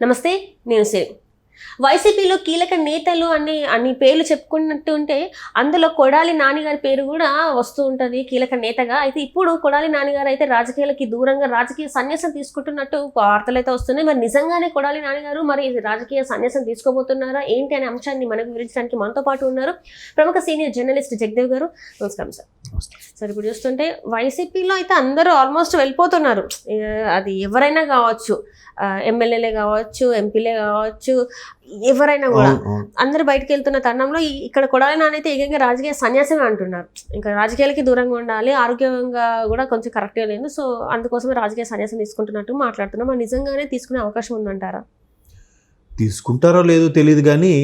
నమస్తే నేను సేవ్ వైసీపీలో కీలక నేతలు అని అన్ని పేర్లు చెప్పుకున్నట్టు ఉంటే అందులో కొడాలి నాన్నగారి పేరు కూడా వస్తూ ఉంటుంది కీలక నేతగా. అయితే ఇప్పుడు కొడాలి నాన్నగారు అయితే రాజకీయాలకి దూరంగా రాజకీయ సన్యాసం తీసుకుంటున్నట్టు వార్తలు అయితే వస్తున్నాయి. మరి నిజంగానే కొడాలి నాన్నగారు మరి రాజకీయ సన్యాసం తీసుకోబోతున్నారా? ఏంటి అనే అంశాన్ని మనకు వివరించడానికి మనతో పాటు ఉన్నారు ప్రముఖ సీనియర్ జర్నలిస్ట్ జగదేవ్ గారు. నమస్కారం సార్. సార్ ఇప్పుడు చూస్తుంటే వైసీపీలో అయితే అందరూ ఆల్మోస్ట్ వెళ్ళిపోతున్నారు. అది ఎవరైనా కావచ్చు ఎమ్మెల్యేలే కావచ్చు ఎంపీలే కావచ్చు ఎవరైనా కూడా. అందరు బయటకు వెళ్తున్న తరుణంలో ఇక్కడ కొడాలి నానైతే ఏకంగా రాజకీయ సన్యాసమే అంటున్నారు. ఇంకా రాజకీయాలకి దూరంగా ఉండాలి ఆరోగ్యంగా కూడా కొంచెం కరెక్ట్గా లేదు. సో అందుకోసమే రాజకీయ సన్యాసం తీసుకుంటున్నట్టు మాట్లాడుతున్నాం. నిజంగానే తీసుకునే అవకాశం ఉందంటారా? తీసుకుంటారో లేదో తెలియదు కానీ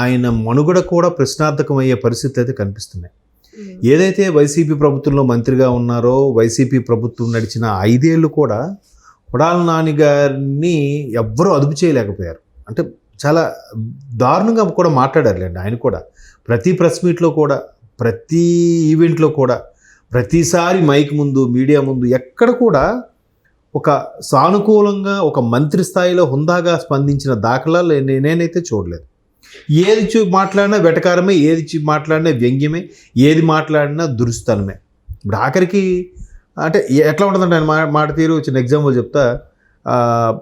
ఆయన మనుగడ కూడా ప్రశ్నార్థకం అయ్యే పరిస్థితి అయితే కనిపిస్తున్నాయి. Hmm. ఏదైతే వైసీపీ ప్రభుత్వంలో మంత్రిగా ఉన్నారో వైసీపీ ప్రభుత్వం నడిచిన ఐదేళ్ళు కూడా కొడాల నాని గారిని ఎవ్వరూ అదుపు చేయలేకపోయారు. అంటే చాలా దారుణంగా కూడా మాట్లాడారులేండి ఆయన కూడా. ప్రతి ప్రెస్ మీట్లో కూడా ప్రతి ఈవెంట్లో కూడా ప్రతిసారి మైక్ ముందు మీడియా ముందు ఎక్కడ కూడా ఒక సానుకూలంగా ఒక మంత్రి స్థాయిలో హుందాగా స్పందించిన దాఖలాలు నేనైతే చూడలేదు. ఏది చూ మాట్లాడినా వెటకారమే ఏది చూ మాట్లాడినా వ్యంగ్యమే ఏది మాట్లాడినా దురుస్తనమే. ఇప్పుడు ఆఖరికి అంటే ఎట్లా ఉంటుందంటే ఆయన మా మాట తీరు చిన్న ఎగ్జాంపుల్ చెప్తా.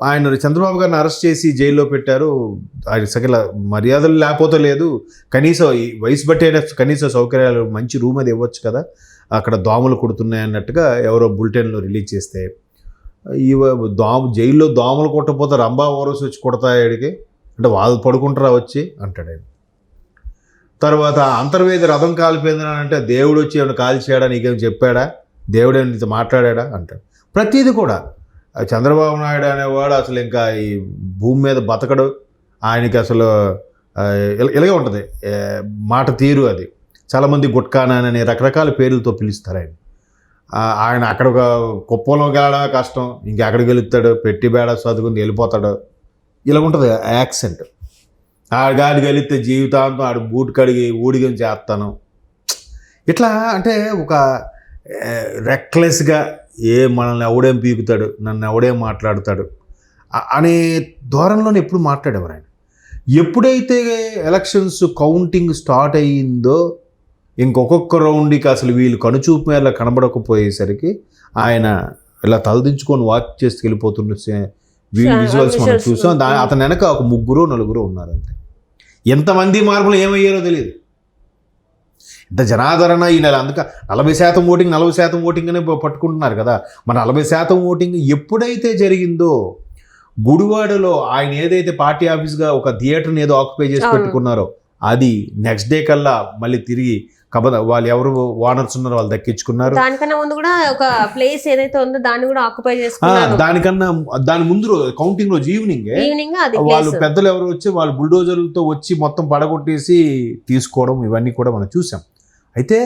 ఆయన చంద్రబాబు గారిని అరెస్ట్ చేసి జైల్లో పెట్టారు. ఆయన సకల మర్యాదలు లేకపోతే లేదు. కనీసం ఈ వయసు బట్టి అయినా కనీసం సౌకర్యాలు మంచి రూమ్ అది ఇవ్వచ్చు కదా. అక్కడ దోమలు కుడుతున్నాయి అన్నట్టుగా ఎవరో బులెటిన్లో రిలీజ్ చేస్తే. ఈ దోమ జైల్లో దోమలు కొట్టకపోతే రంభా ఓరస్ వచ్చి కొడతాడికి అంటే వాళ్ళు పడుకుంటారా వచ్చి? అంటాడు ఆయన. తర్వాత అంతర్వేది రథం కాలిపోయిందని అంటే దేవుడు వచ్చి ఏమైనా కాల్చేయడా నీకేం చెప్పాడా? దేవుడు ఏమైనా నీతో మాట్లాడా అంటాడు. ప్రతిదీ కూడా. చంద్రబాబు నాయుడు అనేవాడు అసలు ఇంకా ఈ భూమి మీద బతకడు. ఆయనకి అసలు ఇలాగే ఉంటుంది. మాట తీరు అది. చాలామంది గుట్కానానని రకరకాల పేర్లతో పిలుస్తారు ఆయన. ఆయన అక్కడ ఒక కుప్పంలో గెలడమే కష్టం. ఇంకెక్కడికి వెళుతాడు? పెట్టి బేడ చదువుకుని వెళ్ళిపోతాడు. ఇలా ఉంటుంది యాక్సెంట్. ఆడ కలిస్తే జీవితాంతం ఆడు బూట్ కడిగి ఊడిగం చేస్తాను. ఇట్లా అంటే ఒక రెక్లెస్గా ఏ మనల్ని ఎవడేం పీకుతాడు నన్ను ఎవడేం మాట్లాడతాడు అనే ధోరణిలోనే ఎప్పుడు మాట్లాడేవారు ఆయన. ఎప్పుడైతే ఎలక్షన్స్ కౌంటింగ్ స్టార్ట్ అయ్యిందో ఇంకొకొక్క రౌండ్కి అసలు వీళ్ళు కనుచూపు మేర కనబడకపోయేసరికి ఆయన ఇలా తలదించుకొని వాక్ చేసి వెళ్ళిపోతున్న విజువల్స్ మనం. చూసాం దా అతని వెనక ఒక ముగ్గురు నలుగురు ఉన్నారు అంతే. ఎంతమంది మార్పులు ఏమయ్యారో తెలియదు ఇంత జనాదరణ ఈ నెల. అందుక నలభై శాతం ఓటింగ్ నలభై శాతం ఓటింగ్ అనే పట్టుకుంటున్నారు కదా. మన నలభై శాతం ఓటింగ్ ఎప్పుడైతే జరిగిందో గుడివాడలో ఆయన ఏదైతే పార్టీ ఆఫీస్గా ఒక థియేటర్ని ఏదో ఆక్యుపై చేసి. పెట్టుకున్నారో అది నెక్స్ట్ డే కల్లా మళ్ళీ తిరిగి కబద వాళ్ళు ఎవరు ఓనర్స్ ఉన్నారో వాళ్ళు దక్కించుకున్నారు. దానికన్నా ముందు కూడా ఒక ప్లేస్ ఏదైతే ఉందో దాన్ని కూడా ఆక్యుపై చేసుకున్నారు. దానికన్నా దాని ముందు రోజు కౌంటింగ్ రోజు ఈవినింగ్ ఈవినింగ్ వాళ్ళు పెద్దలు ఎవరు వచ్చి వాళ్ళు బుల్డోజర్లతో వచ్చి మొత్తం పడగొట్టేసి తీసుకోవడం ఇవన్నీ కూడా మనం చూసాం. అయితే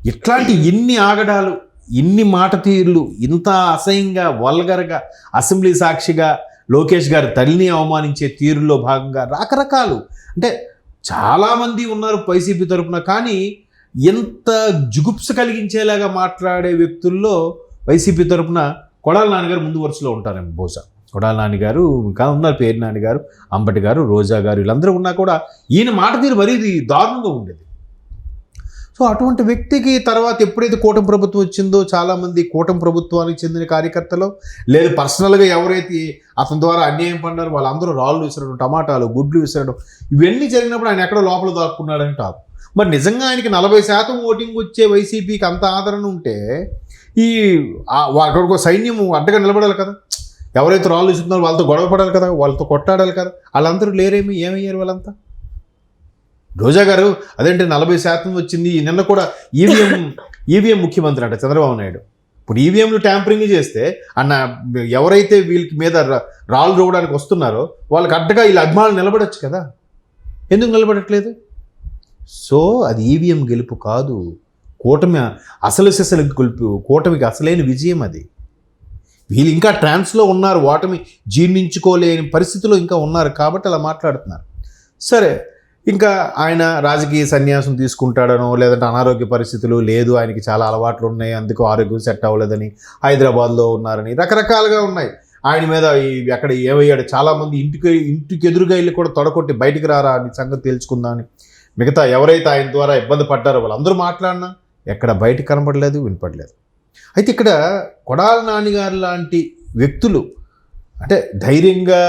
ఇట్లాంటి ఎన్ని ఆగడాలు ఇన్ని మాట తీరులు ఇంత అసహ్యంగా వల్గరగా అసెంబ్లీ సాక్షిగా లోకేష్ గారి తల్లిని అవమానించే తీరులో భాగంగా రకరకాలు అంటే చాలామంది ఉన్నారు వైసీపీ తరపున కానీ ఎంత జుగుప్స కలిగించేలాగా మాట్లాడే వ్యక్తుల్లో వైసీపీ తరపున కొడాల నాన్నగారు ముందు వరుసలో ఉంటారేమో బహుశా. కొడాల నాన్నగారు ఇంకా ఉన్నారు పేరు నాన్నగారు అంబటి గారు రోజా గారు వీళ్ళందరూ ఉన్నా కూడా ఈయన మాట తీరు మరీ ఇది దారుణంగా ఉండేది. సో అటువంటి వ్యక్తికి తర్వాత ఎప్పుడైతే కూటమి ప్రభుత్వం వచ్చిందో చాలామంది కూటమి ప్రభుత్వానికి చెందిన కార్యకర్తలు లేదు పర్సనల్గా ఎవరైతే అతని ద్వారా అన్యాయం పడ్డారో వాళ్ళందరూ రాళ్ళు విసరడం టమాటాలు గుడ్లు విసరడం ఇవన్నీ జరిగినప్పుడు ఆయన ఎక్కడో లోపల దాక్కున్నాడని టాప్ మరి నిజంగా ఆయనకి నలభై శాతం ఓటింగ్ వచ్చే వైసీపీకి అంత ఆదరణ ఉంటే ఈ ఆ- వా- అక్కడ ఒక సైన్యం అడ్డగా నిలబడాలి కదా. ఎవరైతే రాళ్ళు విసురుతున్నారో వాళ్ళతో గొడవ పడాలి కదా వాళ్ళతో కొట్టాడాలి కదా. వాళ్ళందరూ లేరేమి ఏమయ్యారు వాళ్ళంతా? రోజా గారు అదేంటి నలభై శాతం వచ్చింది నిన్న కూడా ఈవీఎం ఈవీఎం ముఖ్యమంత్రి అంట చంద్రబాబు నాయుడు. ఇప్పుడు ఈవీఎంలు ట్యాంపరింగ్ చేస్తే అన్న ఎవరైతే వీళ్ళకి మీద రాళ్ళు రువ్వడానికి వస్తున్నారో వాళ్ళకి అడ్డగా వీళ్ళ అభిమానులు నిలబడొచ్చు కదా. ఎందుకు నిలబడట్లేదు? సో అది ఈవీఎం గెలుపు కాదు. కూటమి అసలు సెసలు గెలుపు కూటమికి అసలైన విజయం అది. వీళ్ళు ఇంకా ట్రాన్స్లో ఉన్నారు ఓటమి జీర్ణించుకోలేని పరిస్థితిలో ఇంకా ఉన్నారు కాబట్టి అలా మాట్లాడుతున్నారు. సరే ఇంకా ఆయన రాజకీయ సన్యాసం తీసుకుంటాడనో లేదంటే అనారోగ్య పరిస్థితులు లేదు ఆయనకి చాలా అలవాట్లు ఉన్నాయి అందుకు ఆరోగ్యం సెట్ అవ్వలేదని హైదరాబాద్లో ఉన్నారని రకరకాలుగా ఉన్నాయి. ఆయన మీద అక్కడ ఏమయ్యాడు? చాలామంది ఇంటికి ఇంటికి ఎదురుగా వెళ్ళి కూడా తొడగొట్టి బయటికి రారా అని సంగతి తెలుసుకుందామని మిగతా ఎవరైతే ఆయన ద్వారా ఇబ్బంది పడ్డారో వాళ్ళందరూ మాట్లాడినా ఎక్కడ బయట కనపడలేదు వినపడలేదు. అయితే ఇక్కడ కొడాల నాన్నగారు లాంటి వ్యక్తులు అంటే ధైర్యంగా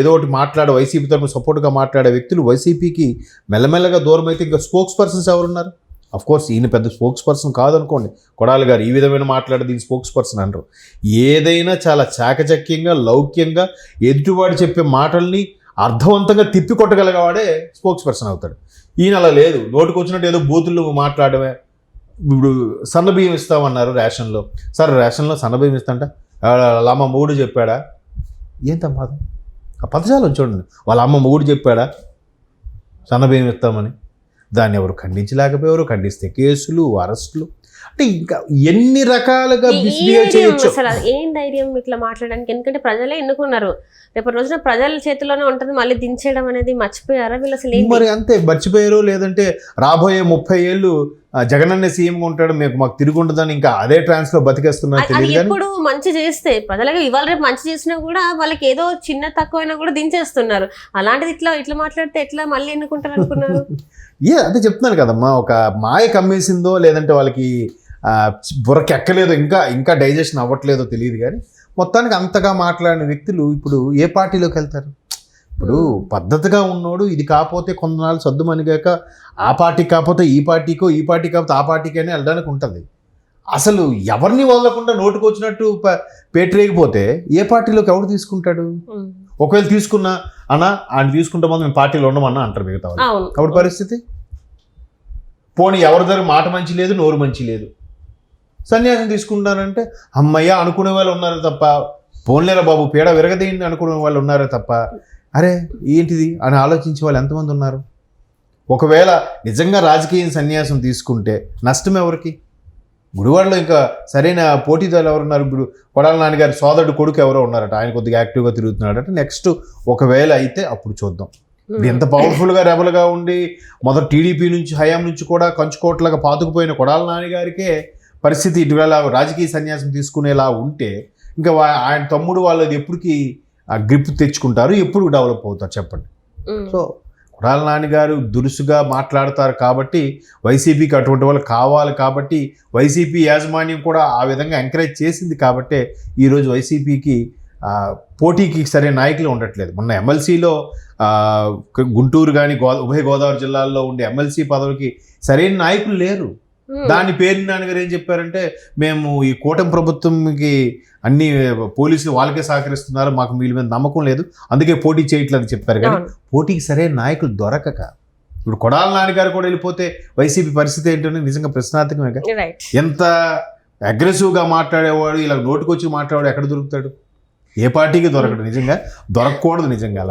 ఏదో ఒకటి మాట్లాడే వైసీపీ తరఫున సపోర్ట్గా మాట్లాడే వ్యక్తులు వైసీపీకి మెల్లమెల్లగా దూరం అయితే ఇంకా స్పోక్స్ పర్సన్స్ ఎవరున్నారు? అఫ్ కోర్స్ ఈయన పెద్ద స్పోక్స్ పర్సన్ కాదనుకోండి. కొడాలి గారు ఈ విధమైన మాట్లాడే దీని స్పోక్స్ పర్సన్ అంటారు ఏదైనా చాలా చాకచక్యంగా లౌక్యంగా ఎదుటివాడు చెప్పే మాటల్ని అర్థవంతంగా తిప్పికొట్టగలిగేవాడే స్పోక్స్ పర్సన్ అవుతాడు. ఈయన అలా లేదు. నోటికి వచ్చినట్టు ఏదో బూతులు మాట్లాడమే. ఇప్పుడు సన్నబియ్యం ఇస్తామన్నారు రేషన్లో. సార్ రేషన్లో సన్నబియ్యం ఇస్తాంట వాళ్ళ మూడు చెప్పాడా? ఏం తమ్మాదం ఆ పదజాలం చూడండి. వాళ్ళ అమ్మ మూడు చెప్పాడా? సన్నబియ్యం ఇస్తామని. దాన్ని ఎవరు ఖండించలేకపోయారు? ఖండిస్తే కేసులు అరెస్టులు. అంటే ఇంకా ఎన్ని రకాలుగా చేయొచ్చు. అసలు ఏం ధైర్యం ఇట్లా మాట్లాడడానికి? ఎందుకంటే ప్రజలే ఎన్నుకున్నారు రేపు రోజున ప్రజల చేతిలోనే ఉంటుంది మళ్ళీ దించేయడం అనేది మర్చిపోయారా? వీళ్ళు అసలు మరి అంతే మర్చిపోయారు లేదంటే రాబోయే ముప్పై ఏళ్ళు జగనన్న సీఎంగా ఉంటాడు మీకు మాకు తిరిగి ఉండదని ఇంకా అదే ట్రాన్స్లో బతికేస్తున్నారు ఎప్పుడు మంచి చేస్తే ప్రజలకు ఇవాళ రేపు మంచి చేసినా కూడా వాళ్ళకి ఏదో చిన్న తక్కువైనా కూడా దించేస్తున్నారు. అలాంటిది ఇట్లా ఇట్లా మాట్లాడితే ఎట్లా మళ్ళీ ఎన్నుకుంటారు అనుకున్నారు? ఏ అదే చెప్తున్నాను కదమ్మా ఒక మాయ కమ్మేసిందో లేదంటే వాళ్ళకి ఆ, బుర్రకి ఎక్కలేదో ఇంకా ఇంకా డైజెషన్ అవ్వట్లేదో తెలియదు కానీ మొత్తానికి అంతగా మాట్లాడిన వ్యక్తులు ఇప్పుడు ఏ పార్టీలోకి వెళ్తారు? ఇప్పుడు పద్ధతిగా ఉన్నోడు ఇది కాకపోతే కొంతనాళ్ళు సర్దు మనిగాక ఆ పార్టీకి కాకపోతే ఈ పార్టీకో ఈ పార్టీ కాకపోతే ఆ పార్టీకి అని వెళ్ళడానికి ఉంటుంది. అసలు ఎవరిని వదలకుండా నోటుకు వచ్చినట్టు పేటరేగిపోతే ఏ పార్టీలోకి ఎవరు తీసుకుంటాడు. ఒకవేళ తీసుకున్నా అన్నా ఆయన తీసుకుంటే ముందు మేము పార్టీలో ఉండమన్నా అంటారు మిగతా వాళ్ళు. అప్పుడు పరిస్థితి? పోనీ ఎవరి దగ్గర మాట మంచి లేదు నోరు మంచి లేదు. సన్యాసం తీసుకుంటానంటే అమ్మయ్య అనుకునే వాళ్ళు ఉన్నారు తప్ప పోన్లేరా బాబు పీడ విరగదేయండి అనుకునే వాళ్ళు ఉన్నారే తప్ప అరే ఏంటిది? అని ఆలోచించే వాళ్ళు ఎంతమంది ఉన్నారు? ఒకవేళ నిజంగా రాజకీయ సన్యాసం తీసుకుంటే నష్టం ఎవరికి? గుడివాడలో ఇంకా సరైన పోటీదారులు ఎవరున్నారు? ఇప్పుడు కొడాల నాన్నగారి సోదరుడు కొడుకు ఎవరో ఉన్నారట. ఆయన కొద్దిగా యాక్టివ్గా తిరుగుతున్నాడట. నెక్స్ట్ ఒకవేళ అయితే అప్పుడు చూద్దాం. ఇప్పుడు ఎంత పవర్ఫుల్గా రెబల్గా ఉండి మొదటి టీడీపీ నుంచి హయాం నుంచి కూడా కంచుకోట్లుగా పాతుకుపోయిన కొడాల నాన్నగారికే పరిస్థితి ఇటీవల రాజకీయ సన్యాసం తీసుకునేలా ఉంటే ఇంకా ఆయన తమ్ముడు వాళ్ళది ఎప్పటికి ఆ గ్రిప్ తెచ్చుకుంటారు ఎప్పుడు డెవలప్ అవుతారు చెప్పండి. సో కొడాల నాన్నగారు దురుసుగా మాట్లాడతారు కాబట్టి వైసీపీకి అటువంటి వాళ్ళు కావాలి కాబట్టి వైసీపీ యాజమాన్యం కూడా ఆ విధంగా ఎంకరేజ్ చేసింది కాబట్టే ఈరోజు వైసీపీకి పోటీకి సరైన నాయకులు ఉండట్లేదు మొన్న ఎమ్మెల్సీలో గుంటూరు కానీ గో ఉభయ గోదావరి జిల్లాల్లో ఉండే ఎమ్మెల్సీ పదవికి సరైన నాయకులు లేరు. దాని పేరు నాన్నగారు ఏం చెప్పారంటే మేము ఈ కూటమి ప్రభుత్వంకి అన్ని పోలీసులు వాళ్ళకే సహకరిస్తున్నారు మాకు వీళ్ళ మీద నమ్మకం లేదు అందుకే పోటీ చేయట్లేదు చెప్పారు. కానీ. పోటీకి సరైన నాయకులు దొరకక ఇప్పుడు కొడాల నాన్నగారు కూడా వెళ్ళిపోతే వైసీపీ పరిస్థితి ఏంటని నిజంగా ప్రశ్నార్థకమే ఎంత అగ్రెసివ్గా మాట్లాడేవాడు ఇలా నోటుకొచ్చి మాట్లాడాడు ఎక్కడ దొరుకుతాడు? ఏ పార్టీకి దొరకడు నిజంగా దొరకకూడదు నిజంగా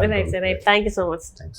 right thank you so much